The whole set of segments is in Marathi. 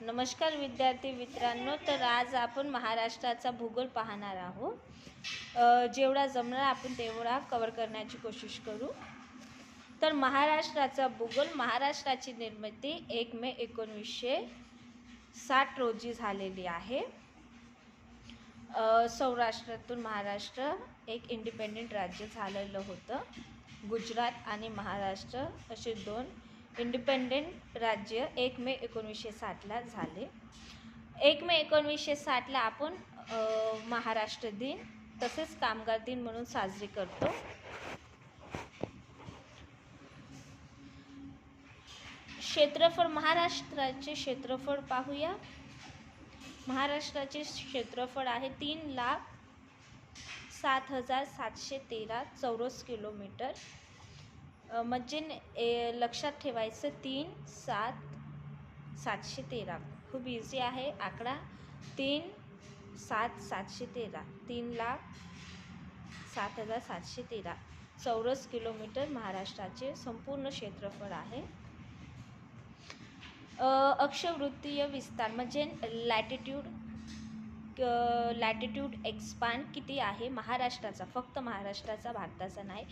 नमस्कार विद्यार्थी मित्रांनो तर आज आपण महाराष्ट्राचा भूगोल पाहणार आहोत. जेवढा जमणार आपण तेवढा कवर करण्याची कोशिश करू. तर महाराष्ट्राचा भूगोल महाराष्ट्राची निर्मिती एक मे एकोणवीसशे साठ रोजी झालेली आहे. सौराष्ट्रातून महाराष्ट्र एक इंडिपेंडेंट राज्य झालेलं होतं. गुजरात आणि महाराष्ट्र असे दोन इंडिपेंडेंट राज्य एक मे एकोणीसशे साठला झाले. एक मे एकोणीसशे साठला आपण महाराष्ट्र दिन तसेच कामगार दिन म्हणून साजरी करतो. क्षेत्रफळ महाराष्ट्राचे क्षेत्रफळ पाहूया. महाराष्ट्राचे क्षेत्रफळ आहे तीन लाख सात हजार सातशे तेरा चौरस किलोमीटर. म्हणजे न- ए, लक्षात ठेवायचं तीन सात सातशे तेरा. खूप इझी आहे. आकडा तीन सात सातशे तेरा. तीन लाख सात हजार सातशे तेरा. चौरस किलोमीटर महाराष्ट्राचे संपूर्ण क्षेत्रफळ आहे. अक्षवृत्तीय विस्तार म्हणजे लॅटिट्यूड लॅटिट्यूड एक्सपान किती आहे? महाराष्ट्राचा फक्त महाराष्ट्राचा भारताचा नाही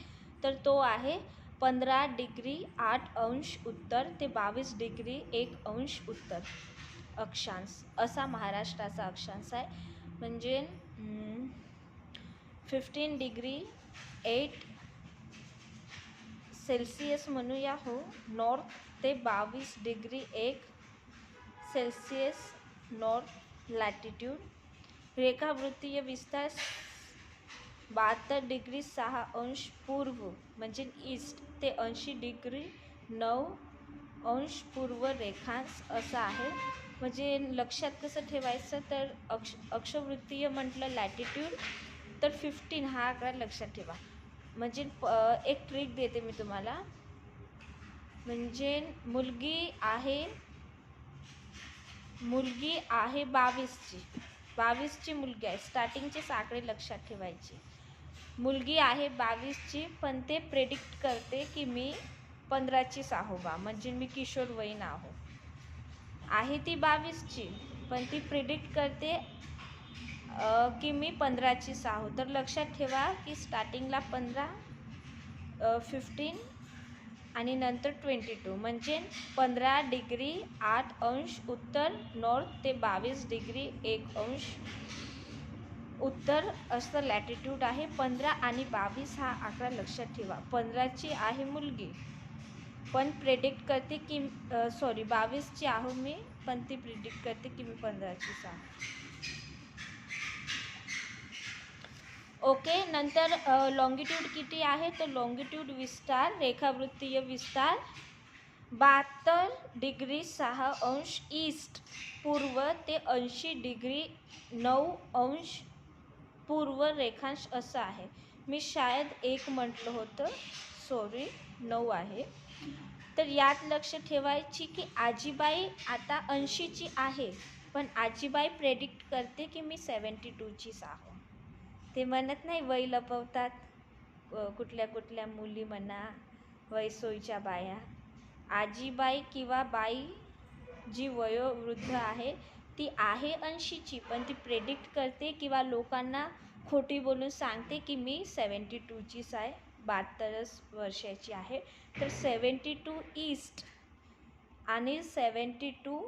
तर तो आहे पंधरा डिग्री आठ अंश उत्तर ते बावीस डिग्री एक अंश उत्तर. अक्षांश. असा महाराष्ट्राचा अक्षांश आहे. म्हणजे फिफ्टीन डिग्री एट सेल्सिअस म्हणूया हो. नॉर्थ ते बावीस डिग्री एक सेल्सिअस नॉर्थ लॅटिट्यूड रेखावृत्तीय विस्तार बहात्तर डिग्री सहा अंश पूर्व म्हणजे ईस्ट ते ऐंशी डिग्री नऊ अंश पूर्व रेखांश असा आहे. म्हणजे लक्षात कसं ठेवायचं तर अक्ष अक्षवृत्तीय म्हटलं लॅटिट्यूड तर फिफ्टीन हा आकडा लक्षात ठेवा. म्हणजे प- एक ट्रिक देते मी तुम्हाला. म्हणजे मुलगी आहे मुलगी आहे बावीसची. बावीसची मुलगी आहे. स्टार्टिंगचेच आकडे लक्षात ठेवायची. मुलगी आहे बावीसची पण ते प्रेडिक्ट करते की मी पंधराचीच आहो बा म्हणजे मी किशोरवयीन आहो. आहे ती बावीसची पण ती प्रिडिक्ट करते की मी पंधराचीच आहो तर लक्षात ठेवा की स्टार्टिंगला पंधरा फिफ्टीन आणि नंतर ट्वेंटी टू म्हणजे पंधरा डिग्री आठ अंश उत्तर नॉर्थ ते बावीस डिग्री एक अंश उत्तर असं लॅटिट्यूड आहे पंधरा आणि बावीस हा आकडा लक्षात ठेवा. पंधराची आहे मुलगी. पण प्रेडिक्ट करते की सॉरी बावीसची आहो मी पण ती प्रिडिक्ट करते की मी पंधराचीच आहो. ओके नंतर लॉंगिट्यूड किती आहे? तर लॉंगिट्यूड विस्तार रेखावृत्तीय विस्तार बहात्तर डिग्री सहा अंश ईस्ट पूर्व ते ऐंशी डिग्री नऊ अंश पूर्व रेखांश असं आहे. मी शायद एक म्हटलं होतं. सॉरी नऊ आहे. तर यात लक्ष ठेवायची की आजीबाई आता ऐंशीची आहे पण आजीबाई प्रेडिक्ट करते की मी सेवन्टी टूचीच आहो ते म्हणत नाही वय लपवतात कुठल्या कुठल्या मुली म्हणा वयसोईच्या बाया. आजीबाई किंवा बाई जी वयोवृद्ध आहे ती आहे ऐंशीची पण ती प्रेडिक्ट करते किंवा लोकांना खोटी बोलून सांगते की मी सेवन्टी टूचीच आहे बहात्तरच वर्षाची आहे. तर सेवन्टी टू ईस्ट आणि seventy two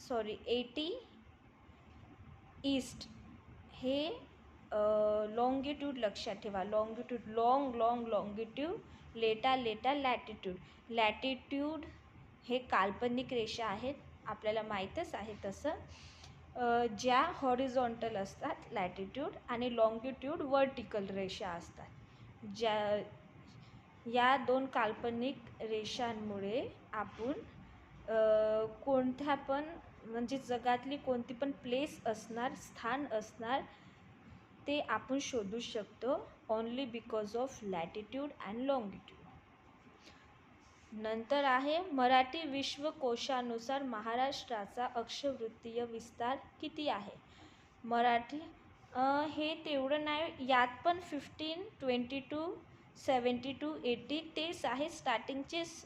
sorry eighty east हे लॉंगिट्यूड लक्षात ठेवा. लॉंगिट्यूड लॉंग लॉंग लॉंगिट्यूड लेटा लेटा लॅटिट्यूड लॅटिट्यूड हे काल्पनिक रेषा आहेत. आपल्याला माहीतच आहे तसं. ज्या हॉरिझॉन्टल असतात लॅटिट्यूड आणि लॉंगिट्यूड वर्टिकल रेषा असतात. ज्या या दोन काल्पनिक रेषांमुळे आपण कोणत्या पण म्हणजे जगातली कोणती पण प्लेस असणार स्थान असणार ते आपण शोधू शकतो only because of latitude and longitude नंतर आहे मराठी विश्वकोशानुसार महाराष्ट्राचा अक्षवृत्तीय विस्तार किती आहे? मराठी हे तेवढं नाही यात पण fifteen twenty two seventy two eighty तेच आहे स्टार्टिंगचेच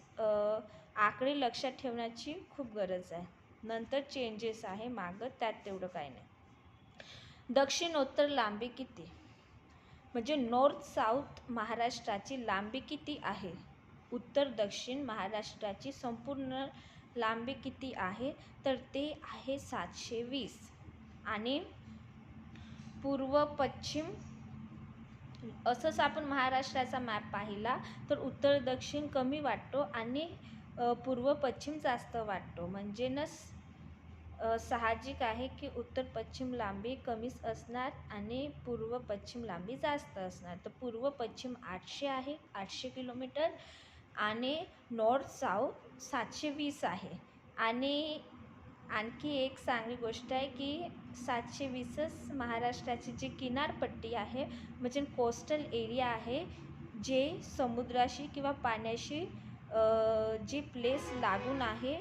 आकडे लक्षात ठेवण्याची खूप गरज आहे. नंतर चेंजेस आहे मागं त्यात तेवढं काही नाही. दक्षिणोत्तर लांबी किती? म्हणजे नॉर्थ साऊथ महाराष्ट्राची लांबी किती आहे? उत्तर दक्षिण महाराष्ट्राची संपूर्ण लांबी किती आहे? तर ते आहे सातशे वीस. आणि पूर्व पश्चिम असंच आपण महाराष्ट्राचा मॅप पाहिला तर उत्तर दक्षिण कमी वाटतो आणि पूर्व पश्चिम जास्त वाटतो. म्हणजे न साहजिक आहे की उत्तर पश्चिम लांबी कमीच असणार आणि पूर्व पश्चिम लांबी जास्त असणार. तर पूर्व पश्चिम आठशे आहे आठशे किलोमीटर. आणि नॉर्थ साऊथ सातशे वीस आहे. आणि आणखी एक चांगली गोष्ट आहे की सातशे वीसच महाराष्ट्राची जी किनारपट्टी आहे म्हणजे कोस्टल एरिया आहे जे समुद्राशी किंवा पाण्याशी जी प्लेस लागून आहे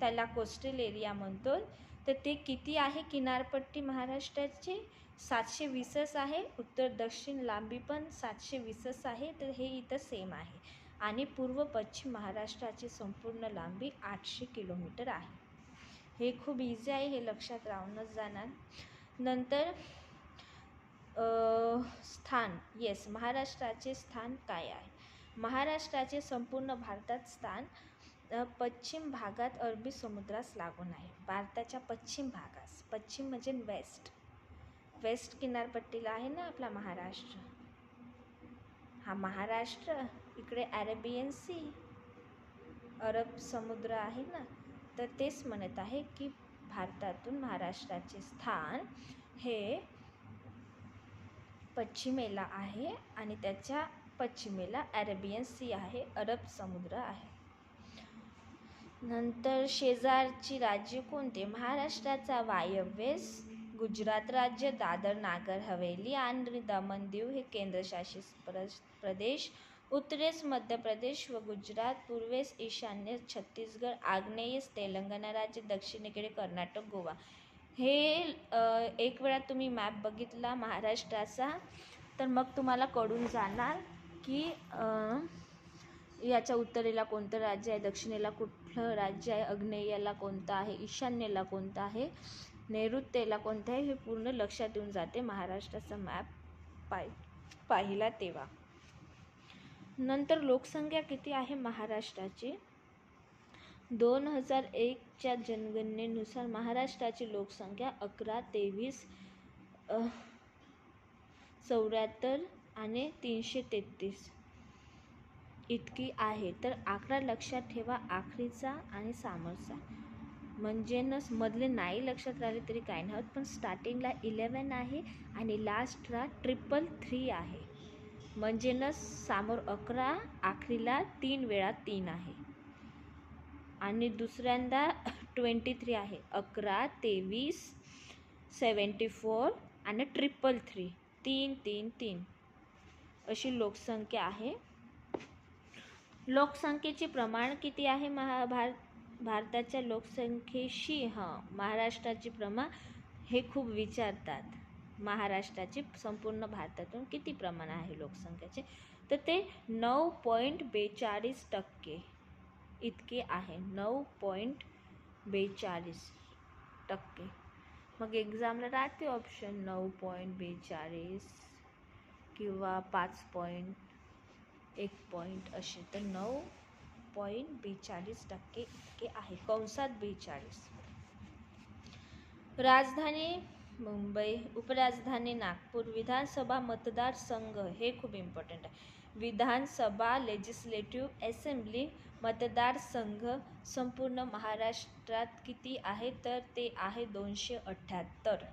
त्याला कोस्टल एरिया म्हणतो तर ते किती आहे किनारपट्टी महाराष्ट्राची? सातशे वीसच आहे. उत्तर दक्षिण लांबी पण सातशे वीसच आहे. तर हे इथं सेम आहे. आणि पूर्व पश्चिम महाराष्ट्राची संपूर्ण लांबी आठशे किलोमीटर आहे. हे खूप इझी आहे हे लक्षात राहूनच जाणार. नंतर स्थान. येस महाराष्ट्राचे स्थान काय आहे? महाराष्ट्राचे संपूर्ण भारतात स्थान पश्चिम भागात अरबी समुद्रास लागून आहे. भारताच्या पश्चिम भागास. पश्चिम म्हणजे वेस्ट वेस्ट किनारपट्टीला आहे ना आपला महाराष्ट्र? हा महाराष्ट्र? इकडे अरेबियन सी अरब समुद्र आहे ना? तर तेच म्हणत आहे की भारतातून महाराष्ट्राचे स्थान हे पश्चिमेला आहे आणि त्याच्या पश्चिमेला अरेबियन सी आहे अरब समुद्र आहे. नंतर शेजारची राज्य कोणते? महाराष्ट्राचा वायव्येस गुजरात राज्य दादर नागर हवेली आणि दमण दीव हे केंद्रशासित प्रदेश उत्तरेस मध्य प्रदेश व गुजरात पूर्वेस ईशान्य छत्तीसगड आग्नेयेस तेलंगणा राज्य दक्षिणेकडे कर्नाटक गोवा. हे एक वेळा तुम्ही मॅप बघितला महाराष्ट्राचा तर मग तुम्हाला कळून जाणार की याच्या उत्तरेला कोणतं राज्य आहे दक्षिणेला कुठलं राज्य आहे अग्नेयाला कोणतं आहे ईशान्येला कोणतं आहे नैऋत्येला कोणतं आहे हे पूर्ण लक्षात येऊन जाते महाराष्ट्राचा मॅप पाय पाहिला तेव्हा. नंतर लोकसंख्या किती आहे महाराष्ट्राची? दोन हजार एकच्या जनगणनेनुसार महाराष्ट्राची लोकसंख्या अकरा तेवीस चौऱ्याहत्तर आणि तीनशे तेहतीस इतकी आहे. तर आकडा लक्षात ठेवा आखरीचा आणि सामरचा. म्हणजे न मधले नाही लक्षात राहिले तरी काय नाही होत. पण स्टार्टिंगला इलेवन आहे आणि लास्टला ट्रिपल थ्री आहे. म्हणजे न समोर अकरा आखरीला तीन वेळा तीन आहे. आणि दुसऱ्यांदा ट्वेंटी थ्री आहे. अकरा तेवीस सेवन्टी फोर आणि ट्रिपल थ्री. तीन तीन तीन. अशी लोकसंख्या आहे. लोकसंख्येचे प्रमाण किती आहे? महा भार भारताच्या लोकसंख्येशी हां महाराष्ट्राचे प्रमाण हे खूप विचारतात. महाराष्ट्राचे संपूर्ण भारतातून किती प्रमाण आहे लोकसंख्येचे? तर ते नऊ पॉईंट बेचाळीस टक्के इतके आहे. नऊ पॉईंट बेचाळीस टक्के. मग एक्झामला राहते ऑप्शन नऊ पॉईंट बेचाळीस किंवा पाच पॉईंट एक पॉईंट असे. तर नऊ पॉईंट बेचाळीस टक्के इतके आहे. कंसात बेचाळीस. राजधानी मुंबई उपराजधानी नागपूर विधानसभा मतदारसंघ हे खूप इम्पॉर्टंट आहे. विधानसभा लेजिस्लेटिव्ह असेंब्ली मतदारसंघ संपूर्ण महाराष्ट्रात किती आहे? तर ते आहे दोनशे अठ्ठ्याहत्तर.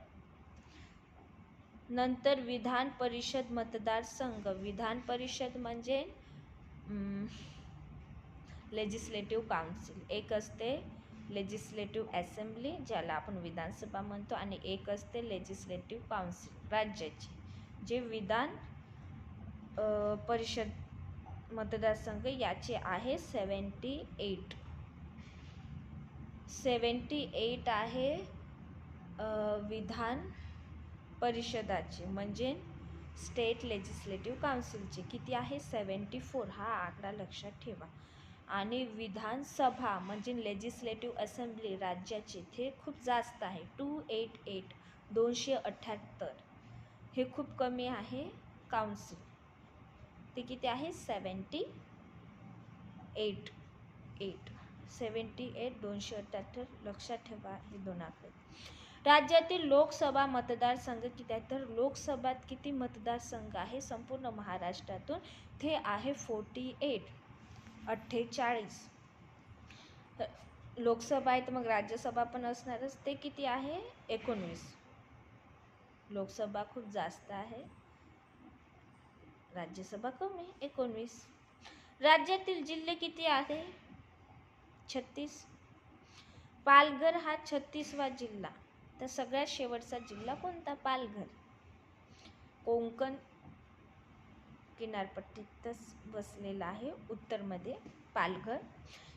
नंतर विधान परिषद मतदारसंघ. विधान परिषद म्हणजे लेजिस्लेटिव्ह काउन्सिल एक असते लेजिस्लेटिव्ह असेंब्ली ज्याला आपण विधानसभा म्हणतो आणि एक असते लेजिस्लेटिव्ह काउन्सिल राज्याची जे विधान परिषद मतदारसंघ याचे आहे सेवन्टी एट सेवन्टी एट आहे विधान परिषदाचे म्हणजे स्टेट लेजिस्लेटिव्ह काउन्सिलचे किती आहे? सेवन्टी फोर हा आकडा लक्षात ठेवा. आणि विधानसभा म्हणजे लेजिस्लेटिव्ह असेंब्ली राज्याची ते खूप जास्त आहे. टू एट एट दोनशे अठ्ठ्याहत्तर हे खूप कमी आहे. काउन्सिल ते किती आहे? Seventy eight eight seventy eight दोनशे अठ्ठ्याहत्तर लक्षात ठेवा हे दोन आकडे राज्यातील लोकसभा मतदारसंघ किती आहे तर लोकसभात किती मतदारसंघ आहे? संपूर्ण महाराष्ट्रातून ते आहे फोर्टी एट अठ्ठेचाळीस. तर लोकसभा आहे तर मग राज्यसभा पण असणारच. ते किती आहे? एकोणवीस. लोकसभा खूप जास्त आहे. राज्यसभा कमी एकोणवीस. राज्यातील जिल्हे किती आहे? छत्तीस. पालघर हा छत्तीसवा जिल्हा. तर सगळ्यात शेवटचा जिल्हा कोणता? पालघर. कोंकण किनारपट्टीतच बसलेला आहे. उत्तरमध्ये पालघर.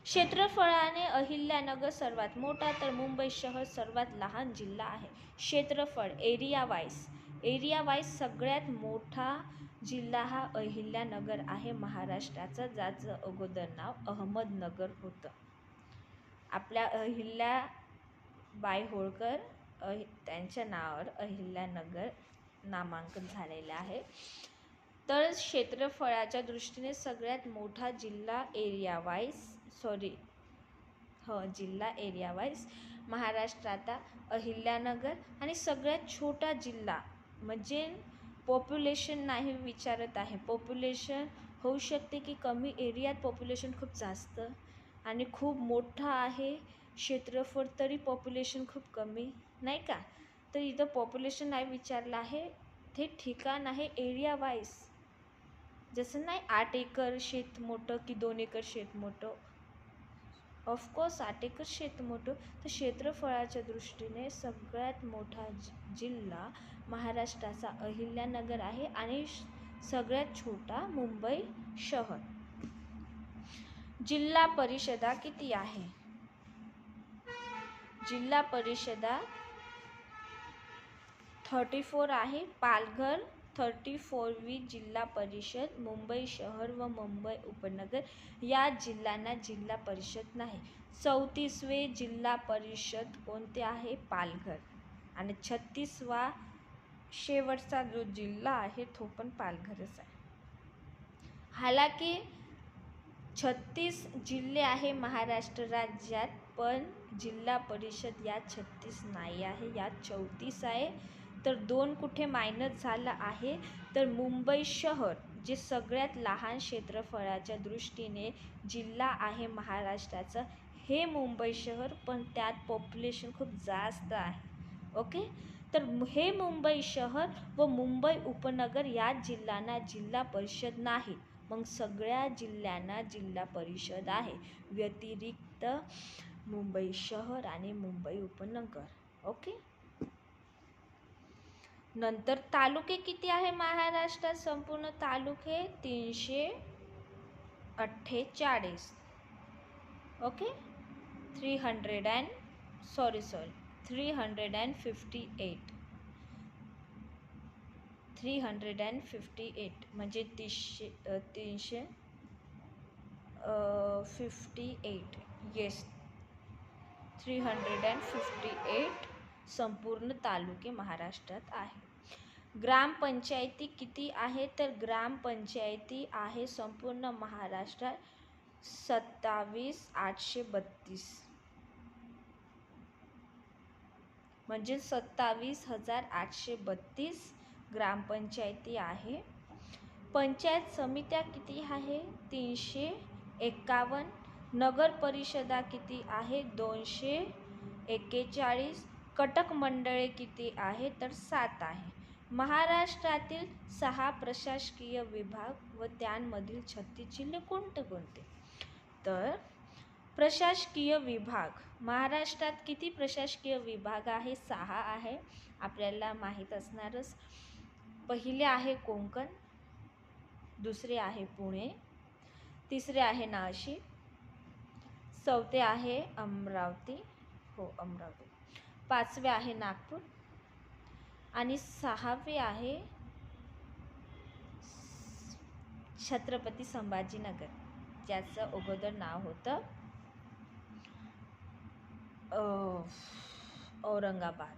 क्षेत्रफळाने अहिल्यानगर सर्वात मोठा तर मुंबई शहर सर्वात लहान जिल्हा आहे. क्षेत्रफळ एरिया वाईज. एरिया वाईज सगळ्यात मोठा जिल्हा हा अहिल्यानगर आहे. महाराष्ट्राचं ज्याचं अगोदर नाव अहमदनगर होतं. आपल्या अहिल्या बाई होळकर अहि त्यांच्या नावावर अहिल्यानगर नामांकन झालेलं आहे. तर क्षेत्रफळाच्या दृष्टीने सगळ्यात मोठा जिल्हा एरिया वाईज सॉरी ह जिल्हा एरिया वाईज आता अहिल्यानगर आणि सगळ्यात छोटा जिल्हा म्हणजे पॉप्युलेशन नाही विचारत आहे. पॉप्युलेशन होऊ शकते की कमी एरियात पॉप्युलेशन खूप जास्त आणि खूप मोठा आहे. क्षेत्रफळ तरी पॉप्युलेशन खूप कमी नाही का? तर इथं पॉप्युलेशन नाही विचारलं आहे. ते ठिकाण आहे एरिया वाईज जसं नाही आठ एकर शेत मोठं की दोन एकर शेत मोठं? ऑफकोर्स आठ एकर शेत मोठं. तर क्षेत्रफळाच्या दृष्टीने सगळ्यात मोठा जिल्हा महाराष्ट्राचा अहिल्यानगर आहे आणि सगळ्यात छोटा मुंबई शहर. जिल्हा परिषदा किती आहे? जिल्हा परिषदा थर्टी फोर आहे. पालघर थर्टी फोरवी जिल्हा परिषद मुंबई शहर व मुंबई उपनगर या जिल्ह्यांना जिल्हा परिषद नाही. चौतीसवे जिल्हा परिषद कोणते आहे? पालघर. आणि छत्तीसवा शेवटचा जो जिल्हा आहे तो पण पालघरच आहे. हालाकी छत्तीस जिल्हे आहे महाराष्ट्र राज्यात पण जिल्हा परिषद या छत्तीस नाही आहे यात चौतीस आहे. तर दोन कुठे मायनस झालं आहे तर मुंबई शहर जे सगळ्यात लहान क्षेत्रफळाच्या दृष्टीने जिल्हा आहे महाराष्ट्राचं हे मुंबई शहर पण त्यात पॉप्युलेशन खूप जास्त आहे. ओके तर हे मुंबई शहर व मुंबई उपनगर या जिल्ह्यांना जिल्हा परिषद नाही. मग सगळ्या जिल्ह्यांना जिल्हा परिषद आहे. व्यतिरिक्त मुंबई शहर आणि मुंबई उपनगर. ओके नंतर तालुके किती आहे महाराष्ट्रात? संपूर्ण तालुके तीनशे अठ्ठेचाळीस. Okay? Three hundred and sorry sorry three hundred and fifty eight. Three hundred and fifty eight म्हणजे तीसशे तीनशे fifty eight. Yes. Three hundred and fifty eight. संपूर्ण तालुके महाराष्ट्रात आहे. ग्रामपंचायती किती आहे? तर ग्रामपंचायती आहे संपूर्ण महाराष्ट्रात सत्तावीस आठशे बत्तीस. म्हणजे सत्तावीस हजार आठशे बत्तीस ग्रामपंचायती आहे. पंचायत समित्या किती आहे? तीनशे एकावन्न. नगर परिषदा किती आहे? दोनशे एक्केचाळीस कटक मंडळे किती आहे तर सात आहे. महाराष्ट्रातील सहा प्रशासकीय विभाग व त्यांमधील छत्तीस जिल्हे कोणते कोणते तर प्रशासकीय विभाग महाराष्ट्रात किती प्रशासकीय विभाग आहे? सहा आहे. आपल्याला माहीत असणारच. पहिले आहे कोंकण दुसरे आहे पुणे तिसरे आहे नाशिक चौथे आहे अमरावती. हो अमरावती. पाचवे आहे नागपूर. आणि सहावे आहे छत्रपती संभाजीनगर ज्याचं अगोदर नाव होतं औरंगाबाद.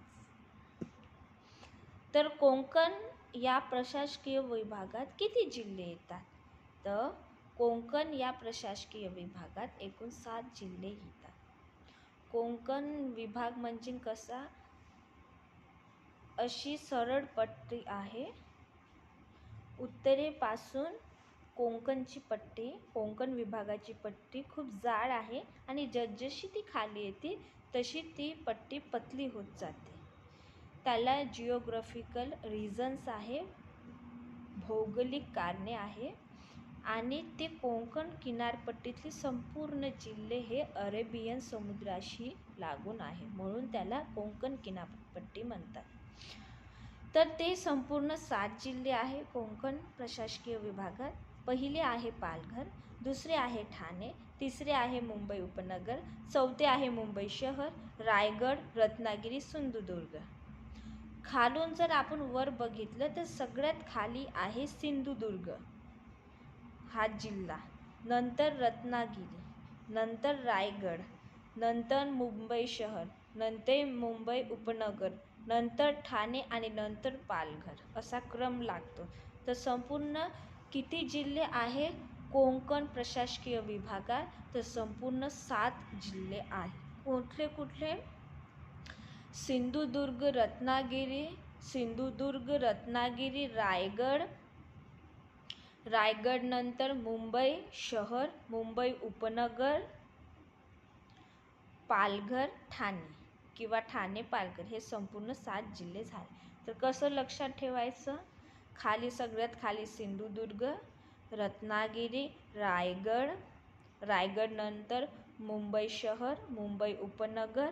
तर कोंकण या प्रशासकीय विभागात किती जिल्हे येतात? तर कोंकण या प्रशासकीय विभागात एकूण सात जिल्हे येतात कोकण विभाग म्हणजे कसा? अशी सरळ पट्टी आहे. उत्तरेपासून कोकणची पट्टी कोकण विभागाची पट्टी खूप जाड आहे आणि जसजशी ती खाली येते तशी ती पट्टी पतली होत जाते. त्याला जिओग्राफिकल रिझन्स आहे भौगोलिक कारणे आहे. आणि ते कोकण किनारपट्टीतले संपूर्ण जिल्हे हे अरेबियन समुद्राशी लागून आहे म्हणून त्याला कोकण किनारपट्टी म्हणतात. तर ते संपूर्ण सात जिल्हे आहे कोकण प्रशासकीय विभागात. पहिले आहे पालघर दुसरे आहे ठाणे तिसरे आहे मुंबई उपनगर चौथे आहे मुंबई शहर रायगड रत्नागिरी सिंधुदुर्ग. खालून जर आपण वर बघितलं तर सगळ्यात खाली आहे सिंधुदुर्ग. हा जिल्हा. नंतर रत्नागिरी नंतर रायगड नंतर मुंबई शहर नंतर मुंबई उपनगर नंतर ठाणे आणि नंतर पालघर असा क्रम लागतो. तर संपूर्ण किती जिल्हे आहे? कोंकण प्रशासकीय विभागात तर संपूर्ण सात जिल्हे आहे. कुठले कुठले? सिंधुदुर्ग रत्नागिरी सिंधुदुर्ग रत्नागिरी रायगड रायगडनंतर मुंबई शहर मुंबई उपनगर पालघर ठाणे किंवा ठाणे पालघर हे संपूर्ण सात जिल्हे झाले. तर कसं लक्षात ठेवायचं? खाली सगळ्यात खाली सिंधुदुर्ग रत्नागिरी रायगड रायगडनंतर मुंबई शहर मुंबई उपनगर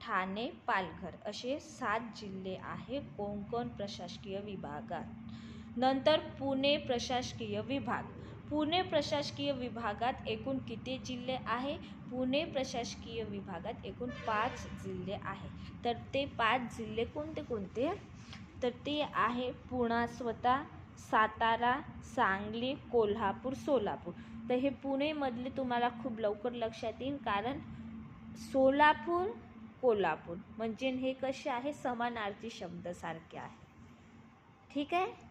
ठाणे पालघर असे सात जिल्हे आहे कोकण प्रशासकीय विभागात. नंतर पुणे प्रशासकीय विभाग. पुणे प्रशासकीय विभागात एकूण किती जिल्हे आहे? पुणे प्रशासकीय विभागात एकूण पाच जिल्हे आहे. तर ते पाच जिल्हे कोणते कोणते? तर ते आहे पुणा स्वतः सातारा सांगली कोल्हापूर सोलापूर. तर हे पुणेमधले तुम्हाला खूप लवकर लक्षात येईल कारण सोलापूर कोल्हापूर म्हणजे हे कसे आहे? समानार्थी शब्दासारखे आहे. ठीक आहे?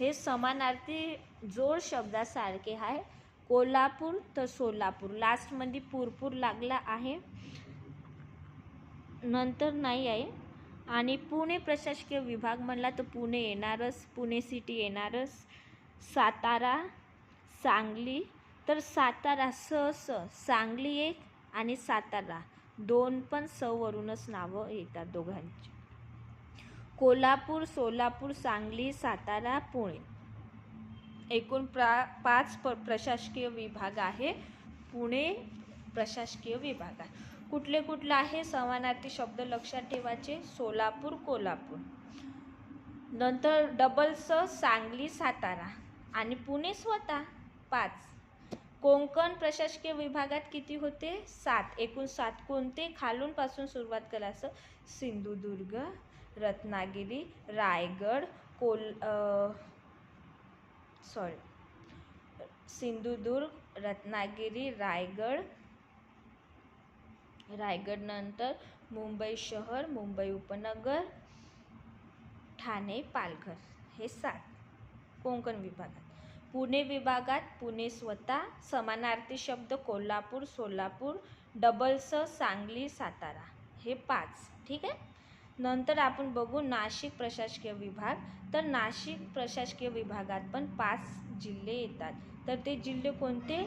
हे समानार्थी जोड शब्दासारखे आहे. कोल्हापूर तर सोलापूर. लास्टमध्ये पुरपूर लागला आहे. नंतर नाही आहे. आणि पुणे प्रशासकीय विभाग म्हणला तर पुणे येणारच पुणे सिटी येणारच. सातारा सांगली. तर सातारा स स सांगली एक आणि सातारा. दोन पण सवरूनच नावं येतात दोघांची. कोल्हापूर सोलापूर सांगली सातारा पुणे. एकूण प्रा पाच प प्रशासकीय विभाग आहे. पुणे प्रशासकीय विभाग आहे. कुठले कुठले आहे? समानार्थी शब्द लक्षात ठेवायचे. सोलापूर कोल्हापूर. नंतर डबल स सांगली सातारा. आणि पुणे स्वतः पाच. कोंकण प्रशासकीय विभागात किती होते? सात. एकूण सात कोणते? खालूनपासून सुरुवात करायचं सिंधुदुर्ग रत्नागिरी रायगड कोल सॉरी सिंधुदुर्ग रत्नागिरी रायगड. रायगडनंतर मुंबई शहर मुंबई उपनगर ठाणे पालघर. हे सात कोंकण विभागात. पुणे विभागात पुणे स्वतः समानार्थी शब्द कोल्हापूर सोलापूर डबल स सांगली सातारा. हे पाच. ठीक आहे? नंतर आपण बघू नाशिक प्रशासकीय विभाग. तर नाशिक प्रशासकीय विभागात पण पाच जिल्हे येतात. तर ते जिल्हे कोणते?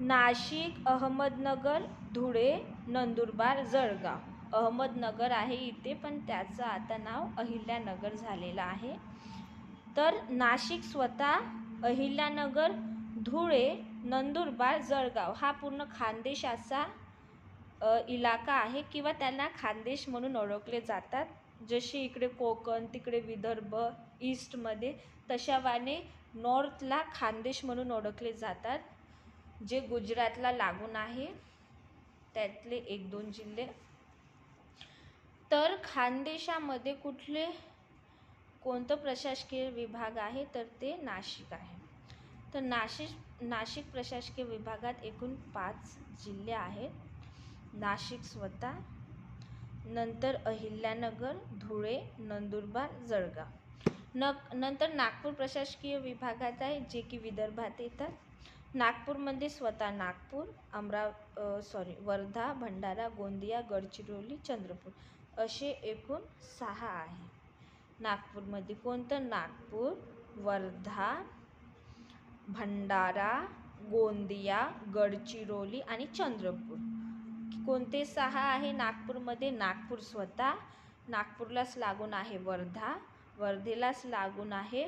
नाशिक अहमदनगर धुळे नंदुरबार जळगाव. अहमदनगर आहे इथे पण त्याचं आता नाव अहिल्यानगर झालेलं आहे. तर नाशिक स्वतः अहिल्यानगर धुळे नंदुरबार जळगाव. हा पूर्ण खानदेशाचा इलाका आहे किंवा त्यांना खानदेश म्हणून ओळखले जातात. जसे इकडे कोकण तिकडे विदर्भ ईस्टमध्ये तशावाने नॉर्थला खानदेश म्हणून ओळखले जातात जे गुजरातला लागून आहे. त्यातले एक दोन जिल्हे. तर खानदेशामध्ये कुठले कोणतं प्रशासकीय विभाग आहे? तर ते नाशिक आहे. तर नाशिक नाशिक प्रशासकीय विभागात एकूण पाच जिल्हे आहेत. नाशिक स्वतः नंतर अहिल्यानगर धुळे नंदुरबार जळगाव. नक नंतर नागपूर प्रशासकीय विभागात आहे जे की विदर्भात येतात. नागपूरमध्ये स्वतः नागपूर अमराव सॉरी वर्धा भंडारा गोंदिया गडचिरोली चंद्रपूर असे एकूण सहा आहे. नागपूरमध्ये कोणतं? नागपूर वर्धा भंडारा गोंदिया गडचिरोली आणि चंद्रपूर. कोणते सहा आहे नागपूरमध्ये? नागपूर स्वतः नागपूरलाच लागून आहे वर्धा वर्धेलाच लागून आहे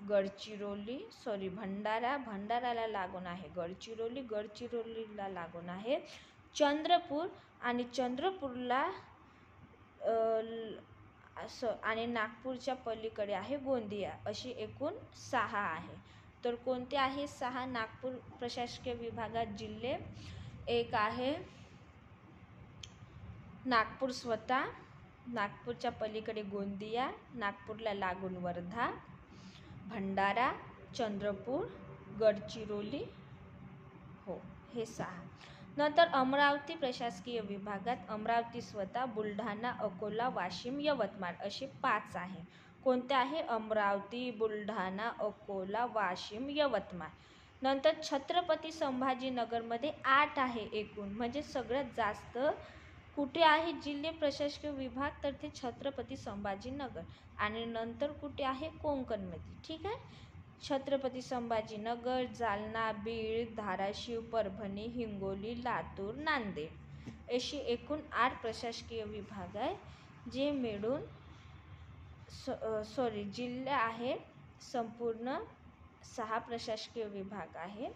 गडचिरोली सॉरी भंडारा भंडाराला लागून आहे गडचिरोली गडचिरोलीला लागून आहे चंद्रपूर आणि चंद्रपूरला असं आणि नागपूरच्या पलीकडे आहे गोंदिया अशी एकूण सहा आहे. तर कोणते आहे सहा नागपूर प्रशासकीय विभागात? जिल्हे एक आहे नागपूर स्वतः नागपूरच्या पलीकडे गोंदिया नागपूरला लागून वर्धा भंडारा चंद्रपूर गडचिरोली हो हे सहा. नंतर अमरावती प्रशासकीय विभागात अमरावती स्वतः बुलढाणा अकोला वाशिम यवतमाळ असे पाच आहे. कोणते आहे? अमरावती बुलढाणा अकोला वाशिम यवतमाळ. नंतर छत्रपती संभाजीनगरमध्ये आठ आहे एकूण म्हणजे सगळ्यात जास्त कुठे आहे जिल्हे प्रशासकीय विभाग? तर ते छत्रपती संभाजीनगर आणि नंतर कुठे आहे? कोंकणमध्ये. ठीक आहे? छत्रपती संभाजीनगर जालना बीड धाराशिव परभणी हिंगोली लातूर नांदेड. अशी एकूण आठ प्रशासकीय विभाग आहे जे मिळून सॉरी जिल्हे आहे संपूर्ण सहा प्रशासकीय विभाग आहे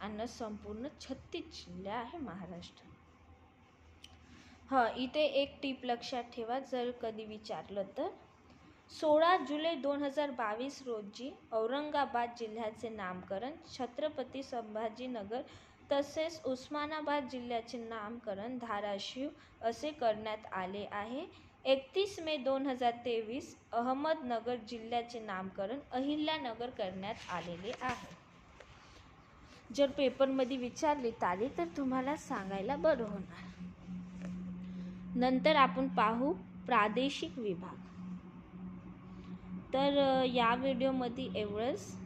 आणि संपूर्ण छत्तीस जिल्हे आहे महाराष्ट्र. हां इथे एक टीप लक्षात ठेवा जर कधी विचारलं तर. सोळा जुलै दोन हजार बावीस रोजी औरंगाबाद जिल्ह्याचे नामकरण छत्रपती संभाजीनगर तसेच उस्मानाबाद जिल्ह्याचे नामकरण धाराशिव असे करण्यात आले आहे. एकतीस मे दोन हजार तेवीस अहमदनगर जिल्ह्याचे नामकरण अहिल्यानगर करण्यात आलेले आहे. जर पेपरमध्ये विचारली तारीख तर तुम्हाला सांगायला बरं होणार. नंतर आपण पाहू प्रादेशिक विभाग. तर या व्हिडिओमध्ये एवढंच.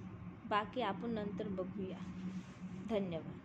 बाकी आपण नंतर बघूया. धन्यवाद.